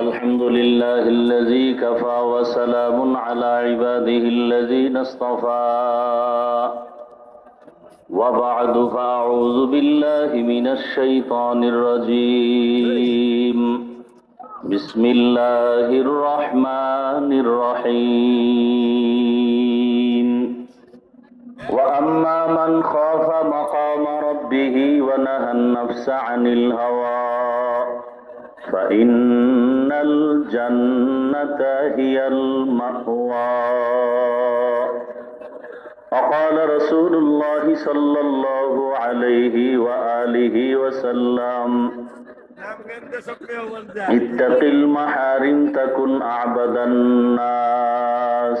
الحمد لله الذي كفى وسلام على عباده الذين اصطفى. وبعد فأعوذ بالله من الشيطان الرجيم. بسم الله الرحمن الرحيم. وأما من خاف مقام ربه ونهى النفس عن الهوى فإن الجنة هي المأوى. وقال رسول الله صلى الله عليه وآله وسلم اتق المحارم تكن أعبد الناس.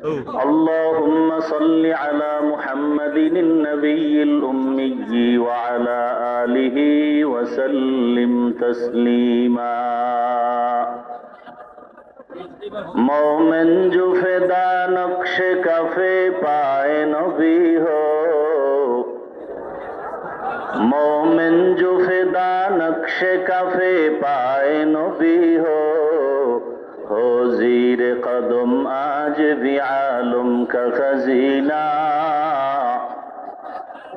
اللهم صل على محمد النبي الأمي وعلى آله وسلم تسليما মোমেন জুফেদা নকশে cafe পায় নবী হো মোমেন জুফেদা নকশে কাফে পায় নবী হো হজির কদম আজ বিআলম খজিনা।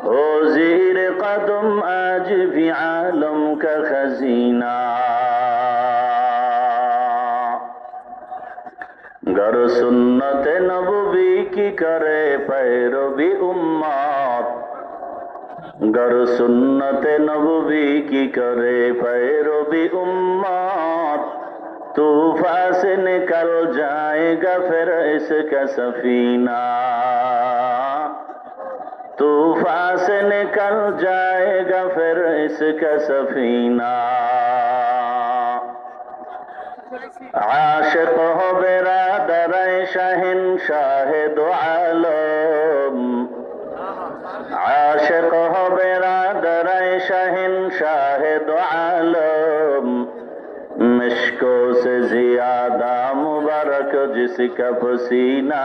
হজির কদম আজ বিআলম খজিনা। গর সুন্নতে নববি কি করে পৈরবি উম্মত? গর সুন্নত নববি কি করে পৈরবি উম্মত? تو سے نکل جائے گا پھر اس کا سفینہ طوفان سے نکل جائے گا پھر اس کا سفینہ عاشق ہو برادر شاہن شاہد عالم عاشق ہو برادر شاہن شاہد عالم इश्को से ज़्यादा मुबारक जिसका पसीना।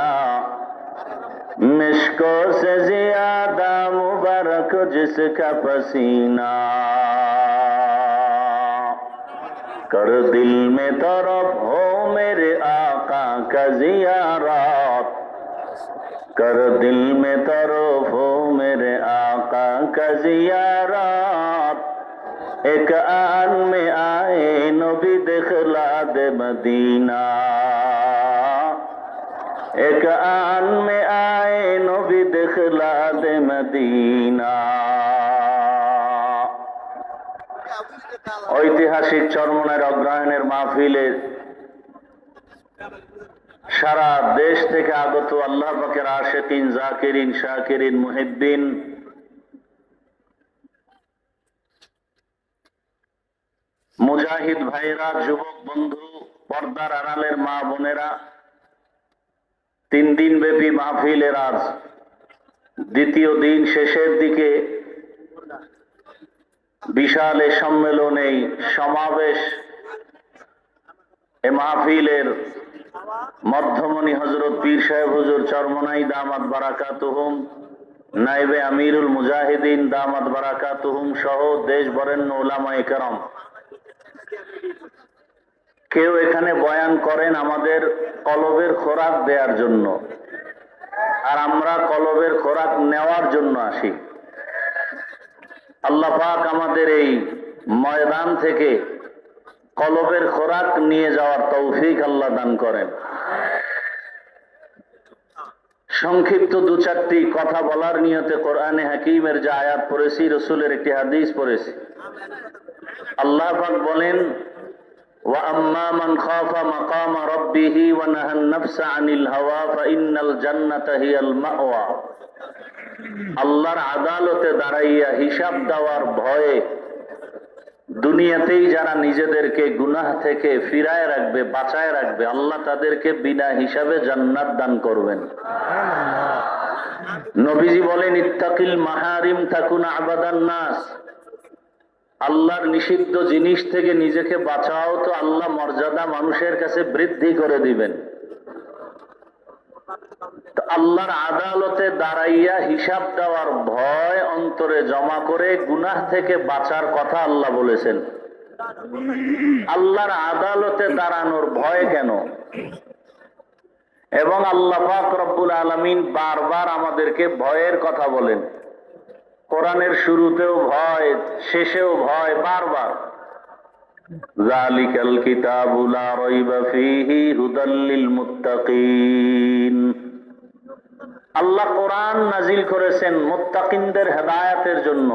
मिश्को से ज़्यादा मुबारक जिसका पसीना। कर दिल में तरफ़ हो मेरे आका का जियारत कर दिल में तरफ़ हो मेरे आका का जियारत এক আন মে আয়ে নবী দেখলা দে মদিনা এক আন মে আয়ে নবী দেখলা দে মদিনা ঐতিহাসিক চরমনের অগ্রহায়ণের মাহফিলে সারা দেশ থেকে আগত আল্লাহ পাকের আশেকিন জাকিরিন, শাকিরিন, মুহিদ্দিন মুজাহিদ ভাইরা, যুবক বন্ধু, পর্দার আড়ালের মা বোনেরা তিন দিন ব্যাপী মাহফিলের আজ দ্বিতীয় দিন শেষের দিকে বিশাল এ সম্মেলন, এই সমাবেশ, এ মাহফিলের মধ্যমণি হজরত পীর সাহেব হুজুর চরমনাই দামাত বারাকাতুহুম, নাইবে আমিরুল মুজাহিদিন দামাত বারাকাতুহুম সহ দেশ বরেণ্য ওলামায়ে কেরাম। কেউ এখানে বয়ান করেন আমাদের কলবের খোরাক দেওয়ার জন্য। আর আমরা কলবের খোরাক নেওয়ার জন্য আসি। আল্লাহ পাক আমাদের এই ময়দান থেকে কলবের খোরাক নিয়ে যাওয়ার তৌফিক আল্লাহ দান করেন। সংক্ষিপ্ত দু চারটি কথা বলার নিয়তে কোরআনে হাকিমের যে আয়াত পড়েছি, রসুলের একটি হাদিস পড়েছি। আল্লাহ বলেন আল্লাহর আদালতে দাঁড়াইয়া হিসাব দেওয়ার ভয়ে দুনিয়াতেই যারা নিজেদেরকে গুনাহ থেকে ফিরায় রাখবে, বাঁচায় রাখবে, আল্লাহ তাদেরকে বিনা হিসাবে জান্নাত দান করবেন। নবীজি বলেন, ইত্তাকিল মাহারিম থাকুন আবাদান নাস। আল্লাহর নিষিদ্ধ জিনিস থেকে নিজেকে বাঁচাও তো আল্লাহ মর্যাদা মানুষের কাছে বৃদ্ধি করে দিবেন। আল্লাহর আদালতে দাঁড়াইয়া হিসাব দেওয়ার ভয় অন্তরে জমা করে গুনাহ থেকে বাঁচার কথা আল্লাহ বলেছেন। আল্লাহর আদালতে দাঁড়ানোর ভয় কেন? এবং আল্লাহ পাক রব্বুল আলমিন বারবার আমাদেরকে ভয়ের কথা বলেন। কোরআনের শুরুতেও ভয়, শেষেও ভয়, বারবার। জালিকাল কিতাবু লা রাইবা ফীহি হুদাল মুত্তাকিন। আল্লাহ কোরআন নাজিল করেছেন মুত্তাকিনদের হেদায়েতের জন্য।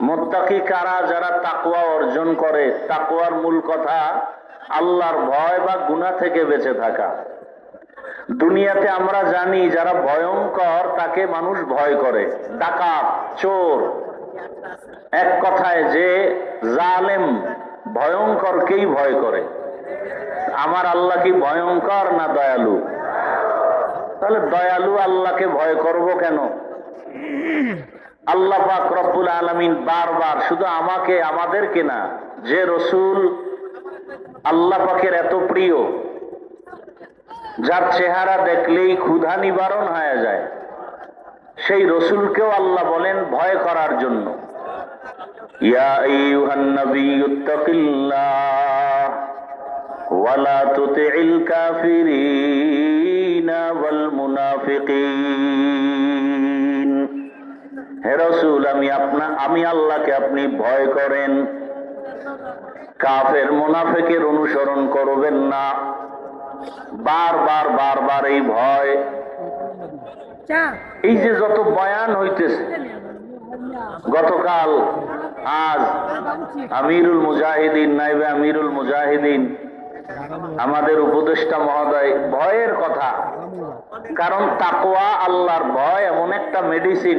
মুত্তাকি কারা যারা তাকওয়া অর্জন করে, তাকওয়ার মূল কথা আল্লাহর ভয় বা গুনাহ থেকে বেঁচে থাকা। দুনিয়াতে আমরা জানি যারা ভয়ঙ্কর, তাকে মানুষ ভয় করে। ডাকাত, চোর। এক কথায় যে জালেম ভয়ঙ্করকেই ভয় করে। আমার আল্লাহ কি ভয়ঙ্কর না দয়ালু? তাহলে দয়ালু আল্লাহকে ভয় করব কেন? আল্লাহ পাক রব্বুল আলমিন বারবার শুধু আমাকে, আমাদেরকে না, যে রসুল আল্লাহ পাকের এত প্রিয় যার চেহারা দেখলেই ক্ষুধা নিবারণ হয়ে যায়। সেই রসুলকেও আল্লাহ বলেন, ভয় করার জন্য। আমি আপনা, আমি আল্লাহকে আপনি ভয় করেন। কাফের মুনাফিকের অনুসরণ করবেন না। বারবার বারবার এই ভয়। এই যে যত বয়ান হইতেছে গতকাল আজ আমিরুল মুজাহিদিন নাইবে আমিরুল মুজাহিদিন আমাদের উপদেষ্টা মহোদয় ভয়ের কথা। কারণ তাকোয়া আল্লাহর ভয় এমন একটা মেডিসিন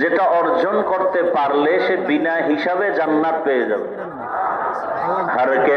যেটা অর্জন করতে পারলে সে বিনা হিসাবে জান্নাত পেয়ে যাবে। হরকে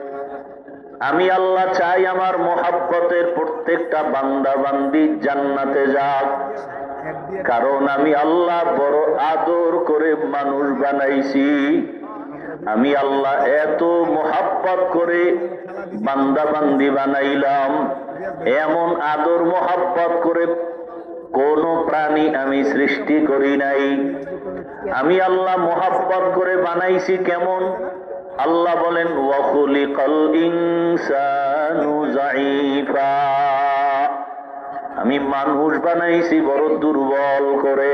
আমি আল্লাহ চাই আমার মোহাব্বতের প্রত্যেকটা বান্দা বান্দি জান্নাতে যাক। কারণ আমি আল্লাহ বড় আদর করে মানুষ বানাইছি। আমি আল্লাহ এত মোহাব্বত করে বান্দা বান্দি বানাইলাম। এমন আদর মোহাব্বত করে কোন প্রাণী আমি সৃষ্টি করি নাই। আমি আল্লাহ মোহাব্বত করে বানাইছি কেমন? আল্লাহ বলেন ওয়াকুলিকাল ইনসানু যায়ীফা আমি মানুষ বানাইছি বড় দুর্বল করে।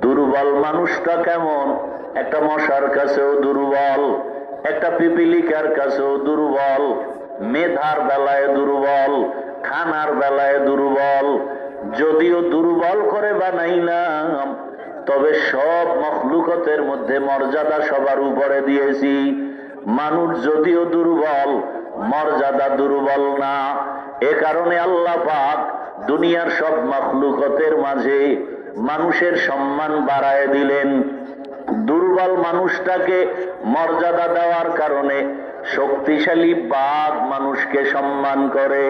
দুর্বল মানুষটা কেমন? একটা মশার কাছেও দুর্বল, একটা পিপিলিকার কাছেও দুর্বল, মেধার বেলায় দুর্বল, খানার বেলায় দুর্বল। যদিও দুর্বল করে বানাইলাম তবে সব মখলুকতের মধ্যে মর্যাদা সবার উপরে দিয়েছি। মানুষ যদিও দুর্বল, মর্যাদা দুর্বল না। এ কারণে আল্লাহ পাক দুনিয়ার সব মখলুকতের মাঝে মানুষের সম্মান বাড়ায় দিলেন। দুর্বল মানুষটাকে মর্যাদা দেওয়ার কারণে শক্তিশালী বাঘ মানুষকে সম্মান করে,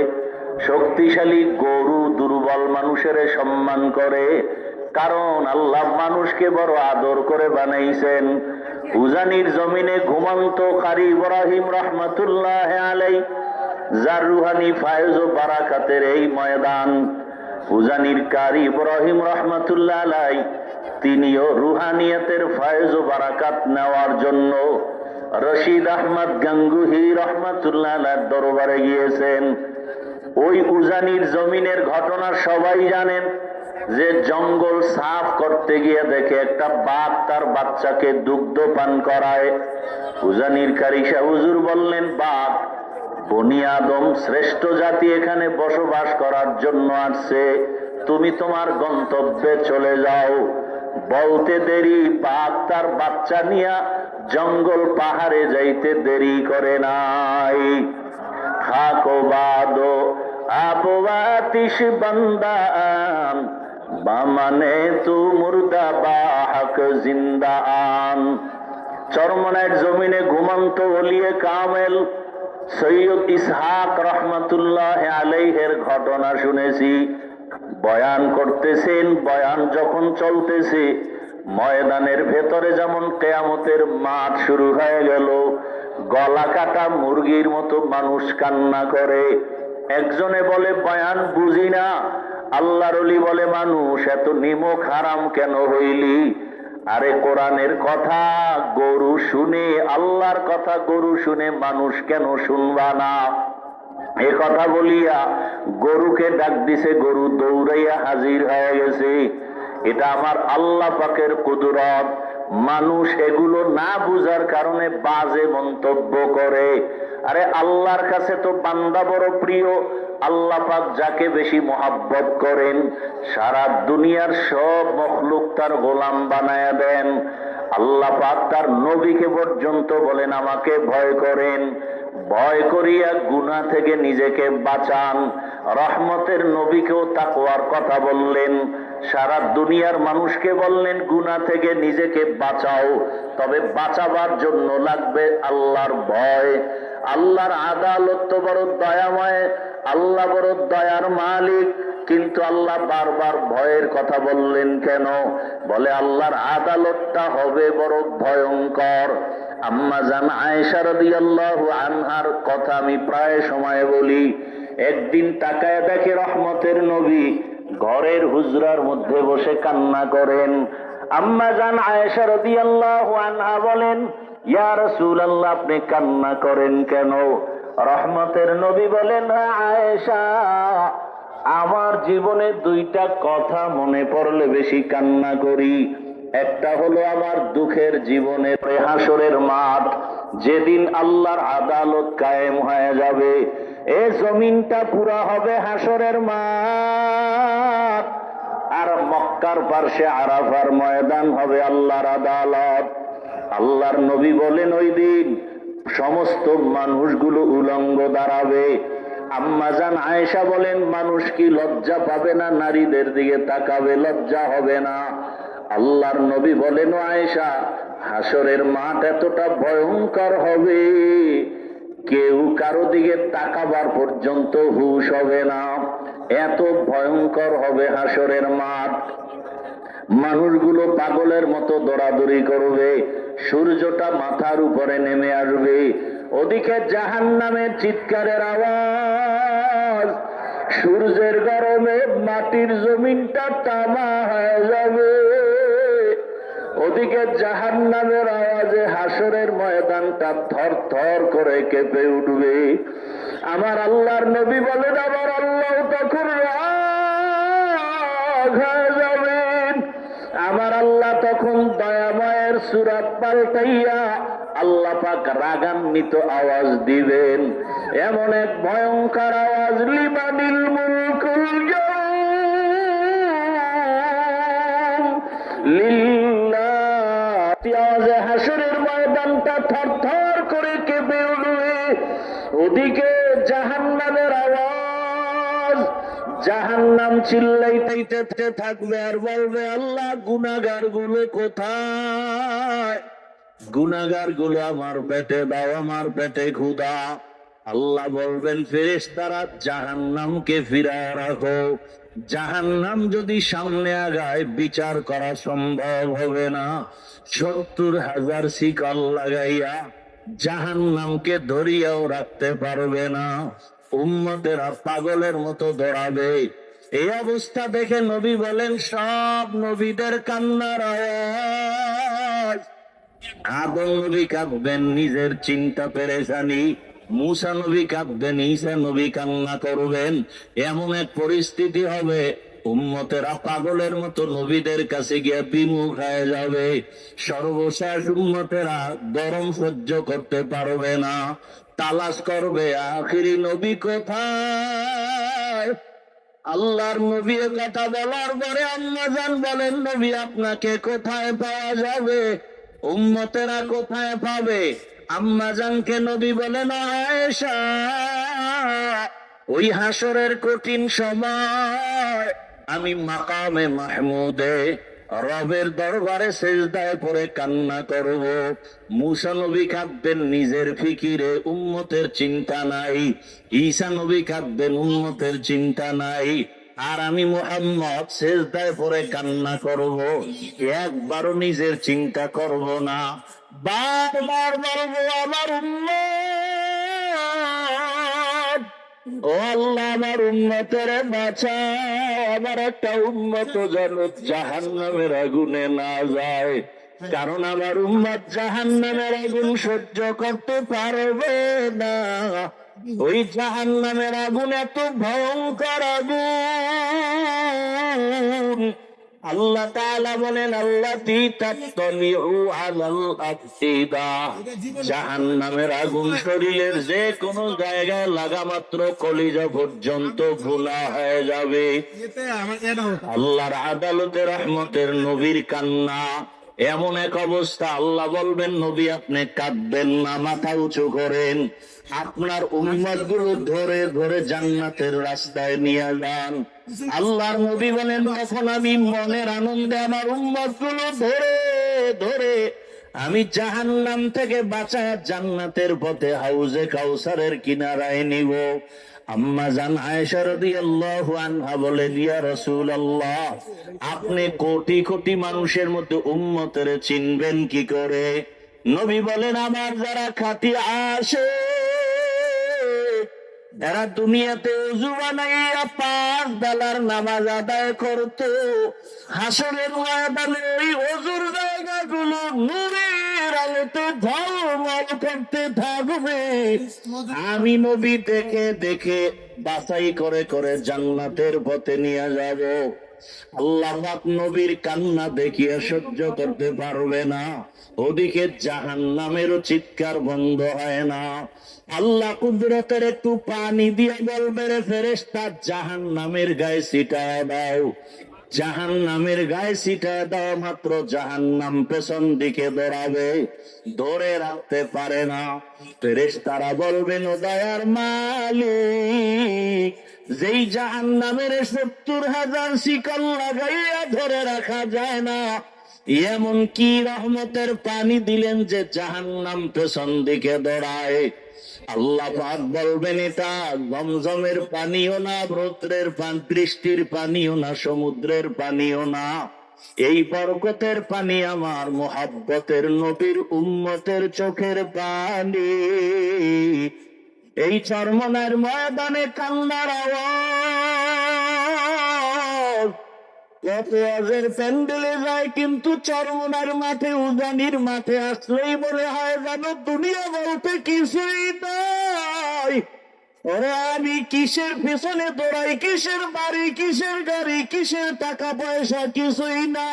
শক্তিশালী গরু দুর্বল মানুষের সম্মান করে কারণ আল্লাহ মানুষকে বড় আদর করে বানাইছেন। উজানির জমিনে ঘুমন্ত কারি ইব্রাহিম রহমতুল্লাহ আলাই যার রুহানি ফায়জ ও বারাকাতের এই ময়দান। উজানির কারি ইব্রাহিম রহমতুল্লাহ আলাই তিনিও রুহানিয়াতের ফায়জ ও বারাকাত নেওয়ার জন্য রশিদ আহমদ গাঙ্গুহি রহমতুল্লাহ দরবারে গিয়েছেন। ওই উজানির জমিনের ঘটনা সবাই জানেন। যে জঙ্গল সাফ করতে গিয়ে দেখে একটা বাঘ তার বাচ্চাকে দুগ্ধ পান করায়। উজানির কারিসা হুজুর বললেন, বাঘ, বনি আদম শ্রেষ্ঠ জাতি এখানে বসবাস করার জন্য আসছে। তুমি তোমার গন্তব্যে চলে যাও। বলতে দেরি, বাঘ তার বাচ্চা নিয়া জঙ্গল পাহাড়ে যাইতে দেরি করে নাই। থাকো বাদো আবওয়াতিস বান্দান বামানে তু মুর্দা বাহক জিন্দা আন চরমনার জমিনে ঘুমন্ত ওলিয়ে কামেল। সৈয়দ ইসহাক রহমতুল্লাহ আলাইহের ঘটনা শুনেছি। বয়ান করতেছেন, বয়ান যখন চলতেছে, ময়দানের ভেতরে যেমন কেয়ামতের মাঠ শুরু হয়ে গেল গলা কাটা মুরগির মতো মানুষ কান্না করে। একজনে বলে, বয়ান বুঝি না। আল্লাহর বলে, মানুষ, এত নিমক হারাম কেন হইলি? আরে, কোরআনের কথা গরু শুনে, আল্লাহর কথা গরু শুনে মানুষ কেন শুনবা না? এ কথা বলিয়া গরুকে ডাক দিছে, গরু দৌড়াইয়া হাজির হয়ে গেছে। এটা আমার আল্লাহ পাকের কুদরত। মানুষ এগুলো না বুঝার কারণে বাজে মন্তব্য করে। আরে, আল্লাহর কাছে তো বান্দা বড় প্রিয়। আল্লাহ পাক যাকে বেশি মহাব্বত করেন, সারা দুনিয়ার সব মখলুক তার গোলাম বানায়া দেন। আল্লাহ পাক তার নবীকে পর্যন্ত বলেন, আমাকে ভয় করেন। ভয় করিয়া গুনাহ থেকে নিজেকে বাঁচান। রহমতের নবীকেও তাকওয়ার কথা বললেন। সারা দুনিয়ার মানুষকে বললেন, গুনাহ থেকে নিজেকে বাঁচাও। তবে বাঁচাবার জন্য লাগবে আল্লাহর ভয়। আল্লাহর আদালত তো বড় দয়াময়, আল্লাহ বড় দয়ার মালিক। কিন্তু আল্লাহ বারবার ভয়ের কথা বললেন কেন? বলে, আল্লাহর আদালতটা হবে বড় ভয়ঙ্কর। আম্মা জান আয়েশা রাদিয়াল্লাহু আনহার কথা আমি প্রায় সময় বলি। একদিন তাকায় দেখে রহমতের নবী ঘরের হুজরার মধ্যে বসে কান্না করেন। আম্মা জান আয়েশা রাদিয়াল্লাহু আনহা বলেন ইয়া রাসূলুল্লাহ আপনি কান্না করেন কেন? রহমতের নবী বলেন "হ্যাঁ, আয়েশা আমার জীবনে দুইটা কথা মনে পড়লে বেশি কান্না করি। একটা হলো আমার দুঃখের জীবনে হাসরের মাঠ, যেদিন আল্লাহর আদালত কায়েম হয়ে যাবে, এ জমিনটা পুরা হবে হাসরের মাঠ। আর মক্কার পার্শ্বে আরাফার ময়দান হবে আল্লাহর আদালত। আল্লাহর নবী বলেন, ওই দিন সমস্ত মানুষগুলো উলঙ্গ দাঁড়াবে। আম্মাজান আয়েশা বলেন, মানুষ কি লজ্জা পাবে না? নারীদের দিকে তাকাবে, লজ্জা হবে না। আল্লাহর নবী বলেন আয়েশা হাসরের মাঠ এতটা ভয়ঙ্কর হবে। কেউ কারও দিকে তাকাবার পর্যন্ত হুশ হবে না। এত ভয়ঙ্কর হবে হাসরের মাঠ। মানুষগুলো পাগলের মতো দৌড়াদৌড়ি করবে। সূর্যটা মাথার উপরে নেমে আসবে। ওদিকে জাহান নামের চিৎকারের আওয়াজ। সূর্যের গরমে মাটির জমিনটা তামা হয়ে যাবে। ওদিকে জাহান নামের আওয়াজে হাসরের ময়দানটা থর থর করে কেঁপে উঠবে। আমার আল্লাহর নবী বলেন, আমার আল্লাহ তখন আমার আল্লাহ তখন দয়াময়ের সুরাত পাল্টাইয়া আল্লাহ পাক রাগান্বিত আওয়াজ দিবেন। এমন এক ভয়ঙ্কর আওয়াজ লিমানিল মুলকুল আওয়াজে হাসরের ময়দানটা থর থর করে কেঁপে উঠবে। ওদিকে জাহান্নামের আওয়াজ। জাহান্নাম চিল্লাইতে থাকবে আর বলবে, আল্লাহ গুনাগারগুলো কোথায়? গুনাগারগুলো আমার পেটে দাও, আমার পেটে ক্ষুদা আল্লাহ বলবেন ফেরেস তারা জাহান্নামকে ফিরায় রাখো। জাহান্নাম যদি সামনে আগায় বিচার করা সম্ভব হবে না। সত্তর হাজার শিকল লাগাইয়া জাহান্নামকে ধরিয়াও রাখতে পারবে না। উম্মতেরা পাগলের মতো দৌড়াবে। এই অবস্থা দেখে নবী বলেন, সব নবীদের কান্নার আদম নবী কাঁদবেন, নিজের চিন্তা পেরেছানি মুসা নবী কাঁদবেন ঈসা নবী কান্না করবেন। এমন এক পরিস্থিতি হবে, উম্মতেরা পাগলের মতো নবীদের কাছে গিয়ে বিমুখ হয়ে যাবে। সর্বশেষ উম্মতেরা গরম সহ্য করতে পারবে না, তালাশ করবে, আখিরি নবী কোথায়? আল্লাহর নবী কথা বলার পরে আম্মাজান বলেন, নবী আপনাকে কোথায় পাওয়া যাবে? উম্মতেরা কোথায় পাবে? আম্মাজানকে নবী বলেন আয়েশা। ওই হাসরের কঠিন সময় আমি মাকামে মাহমুদে রবের দরবারে সেজদায় পড়ে কান্না করব। মুসা নবী কাঁদবেন, নিজের ফিকিরে উম্মতের চিন্তা নাই। ঈসা নবী কাঁদবেন, উম্মতের চিন্তা নাই। আর আমি মোহাম্মদ সেজদায় পরে কান্না করব, একবারও নিজের চিন্তা করব না। বারবার বলব আমার ও আল্লাহ, আমার উন্নতের বাঁচা আমার একটা উন্নত যেন জাহান নামের আগুনে না যায়। কারণ আমার উম্মত জাহান নামের আগুন সহ্য করতে পারবে না। ওই জাহান নামের আগুন এত ভয়ঙ্কর আগুন। আল্লাহ তাআলা বলেন আল্লাহ আগুন শরীরের যে কোনো জায়গায় লাগা মাত্র কলিজা পর্যন্ত ভোলা হয়ে যাবে। আল্লাহর আদালতে রহমতের নবীর কান্না। এমন এক অবস্থা আল্লাহ বলবেন, নবী আপনি কাঁদবেন না, মাথা উঁচু করেন। আপনার উম্মতগুলো ধরে ধরে জান্নাতের রাস্তায় নিয়ে যান। আল্লাহর নবী বলেন, তখন আমি মনের আনন্দে আমার উম্মতগুলো ধরে ধরে আমি জাহান্নাম থেকে বাঁচা জান্নাতের পথে হাউজে কাউসারের কিনারায় নিব। আম্মা জান আয়েশা রাদিয়াল্লাহু আনহা বলে দিয়া রাসূলুল্লাহ, আপনি কোটি কোটি মানুষের মধ্যে উম্মতের চিনবেন কি করে? নবী বলেন, আমার যারা খাঁটি আসে এরা দুনিয়াতে উজু বানাইয়া পাঁচ বেলার নামাজ আদায় করতো, হাসরের ময়দানে ওই অজুর জায়গাগুলো নূরের আলোতে ঝলমল করতে থাকবে। আমি নবী দেখে দেখে বাছাই করে করে জান্নাতের পথে নিয়ে যাব। আল্লাহ নবীর কান্না দেখিয়ে সহ্য করতে পারবে না। ওদিকে জাহান নামেরও চিৎকার বন্ধ হয় না। আল্লাহ কুদরতের একটু পানি দিয়ে বলবে রে ফেরেস্তা জাহান নামের গায়ে ছিটায় দাও। জাহান নামের গায়ে ছিটায় দাও মাত্র জাহান নাম পেছন দিকে দৌড়াবে। ধরে রাখতে পারে না। ফেরেস তারা বলবেন ও দয়ার মালিক, যেই জাহান নামের সত্তর হাজার শিকল লাগাইয়া ধরে রাখা যায় না এমন কি রহমতের পানি দিলেন যে জাহান নাম পেছন দিকে দৌড়ায় আল্লাহ পাক বলবেন এটা পানিও না পান, বৃষ্টির পানিও না, সমুদ্রের পানিও না। এই বরকতের পানি আমার মোহাব্বতের নবীর উম্মতের চোখের পানি। এই চরমনার ময়দানে কান্নার আওয়াজ প্যান্ডেলে যায়, কিন্তু চরমনার মাঠে, উজানির মাঠে আসলেই বলে হয় জানো দুনিয়া বলতে কিছুই নাই। ওরে, আমি কিসের পেছনে দৌড়াই? কিসের বাড়ি? কিসের গাড়ি? কিসের টাকা পয়সা? কিছুই না।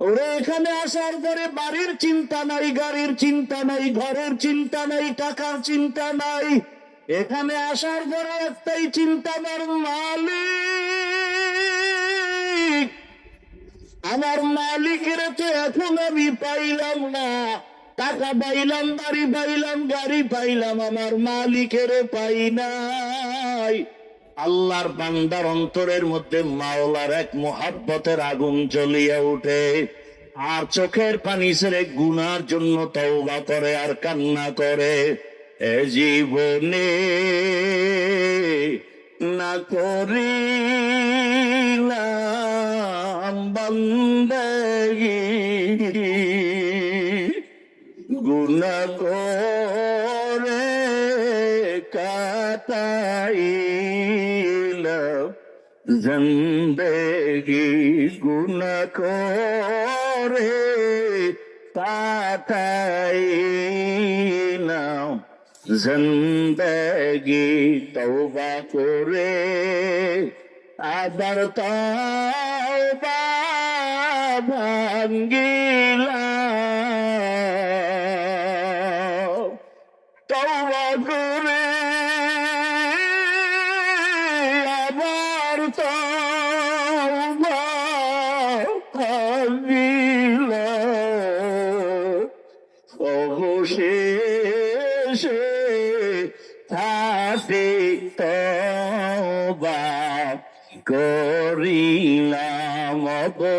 ওরে, এখানে আসার পরে বাড়ির চিন্তা নাই, গাড়ির চিন্তা নাই, ঘরের চিন্তা নাই, টাকার চিন্তা নাই। এখানে আসার পরে একটাই চিন্তা আমার মালিক। আমার মালিকের তো এখন আমি পাইলাম না। টাকা পাইলাম, বাড়ি পাইলাম, গাড়ি পাইলাম, আমার মালিকের পাই নাই। আল্লাহর বান্দার অন্তরের মধ্যে মাওলার এক মোহাব্বতের আগুন জ্বলিয়ে উঠে। আর চোখের পানি ছেড়ে গুনার জন্য তওবা করে আর কান্না করে। এ জীবনে না করিলাম। বন্দগি গুনা করে কাটাইলাম জিন্দগি গুনা করে কাটাইলাম জিন্দগি তওবা করে আবার তো ভাঙ্গিলাম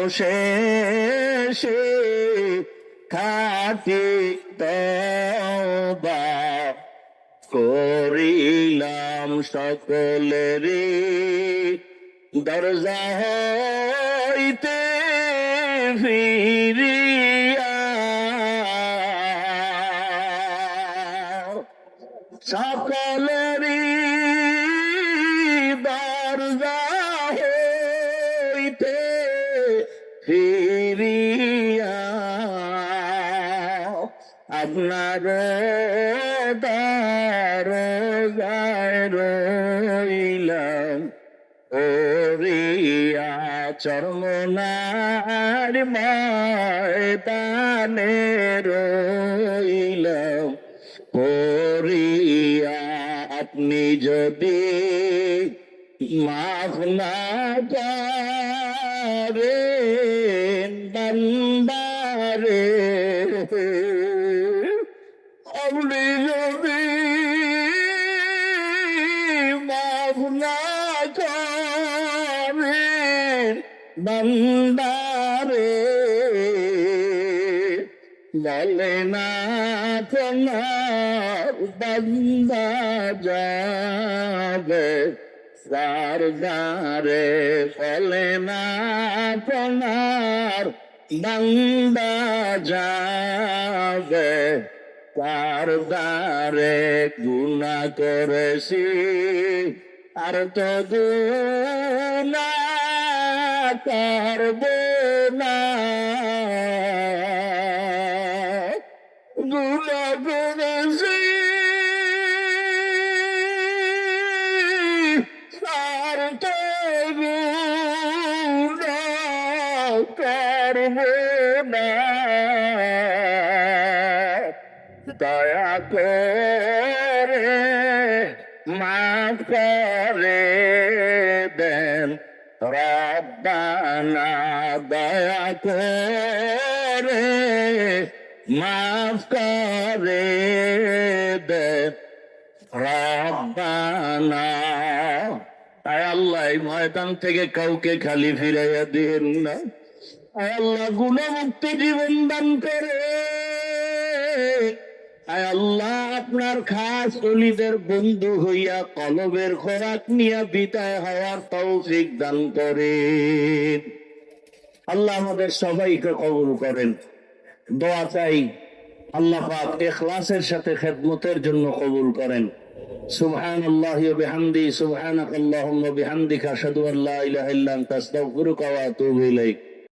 অবশেষে খাটি তবা করিলাম সকলের দরজা হইতে ফিরিয়া ময়দানে রইলাম। করিয়া আপনি যদি মাফ না বলে না তোমার বান্দা যাবে সারদারে বলে না তোমার বান্দা যাবে কারদারে গুণা করেছি আর তো গুণা করব না করে মাফ করে আয় আল্লাহ ময়দান থেকে কাউকে খালি ফিরাইয়া দিন না। আল্লাহ, গুণমুক্তি জীবন দান করে। আল্লাহ, আপনার খাস অলিদের বন্ধু হইয়া কলবের খোরাক নিয়ে বিদায় হওয়ার তৌফিক দান করেন। আল্লাহ আমাদের সবাইকে কবুল করেন। দোয়া চাই আল্লাহ পাক এখলাসের সাথে খেদমতের জন্য কবুল করেন। سبحان আল্লাহ وبحمده سبحانك اللهم وبحمدك আশহাদু আল্লা لا ইল্লা আনতা, আস্তাগফিরুকা ওয়া আতুবু ইলাইক।